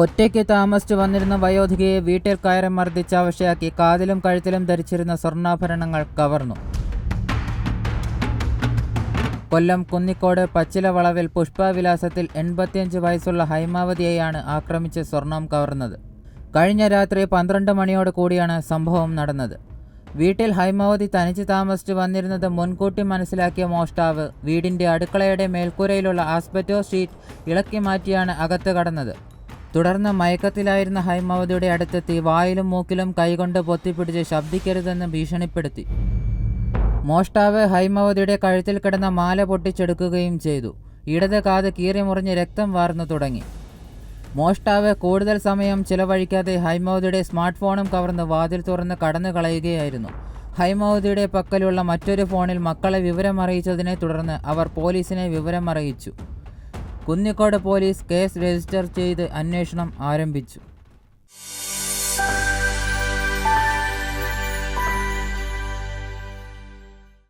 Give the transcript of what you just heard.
ഒറ്റയ്ക്ക് താമസിച്ചു വന്നിരുന്ന വയോധികയെ വീട്ടിൽ കയറി മർദ്ദിച്ച് അവശയാക്കി കാതിലും കഴുത്തിലും ധരിച്ചിരുന്ന സ്വർണാഭരണങ്ങൾ കവർന്നു. കൊല്ലം കുന്നിക്കോട് പച്ചിലവളവിൽ പുഷ്പവിലാസത്തിൽ എൺപത്തിയഞ്ച് വയസ്സുള്ള ഹൈമാവതിയെയാണ് ആക്രമിച്ച് സ്വർണം കവർന്നത്. കഴിഞ്ഞ രാത്രി പന്ത്രണ്ട് മണിയോട് കൂടിയാണ് സംഭവം നടന്നത്. വീട്ടിൽ ഹൈമാവതി തനിച്ച് താമസിച്ചു വന്നിരുന്നത് മുൻകൂട്ടി മനസ്സിലാക്കിയ മോഷ്ടാവ് വീടിന്റെ അടുക്കളയുടെ മേൽക്കൂരയിലുള്ള ആസ്പെറ്റോ ഷീറ്റ് ഇളക്കി മാറ്റിയാണ് അകത്ത് കടന്നത്. തുടർന്ന് മയക്കത്തിലായിരുന്ന ഹൈമാവതിയുടെ അടുത്തെത്തി വായിലും മൂക്കിലും കൈകൊണ്ട് പൊത്തിപ്പിടിച്ച് ശബ്ദിക്കരുതെന്ന് ഭീഷണിപ്പെടുത്തി. മോഷ്ടാവ് ഹൈമാവതിയുടെ കഴുത്തിൽ കിടന്ന മാല പൊട്ടിച്ചെടുക്കുകയും ചെയ്തു. ഇടത് കാത് കീറി മുറിഞ്ഞ് രക്തം വാർന്നു തുടങ്ങി. മോഷ്ടാവ് കൂടുതൽ സമയം ചിലവഴിക്കാതെ ഹൈമാവതിയുടെ സ്മാർട്ട് ഫോണും കവർന്ന് വാതിൽ തുറന്ന് കടന്നു കളയുകയായിരുന്നു. ഹൈമാവതിയുടെ പക്കലുള്ള മറ്റൊരു ഫോണിൽ മക്കളെ വിവരമറിയിച്ചതിനെ തുടർന്ന് അവർ പോലീസിനെ വിവരമറിയിച്ചു. കുന്നിക്കോട് പോലീസ് കേസ് രജിസ്റ്റർ ചെയ്ത് അന്വേഷണം ആരംഭിച്ചു.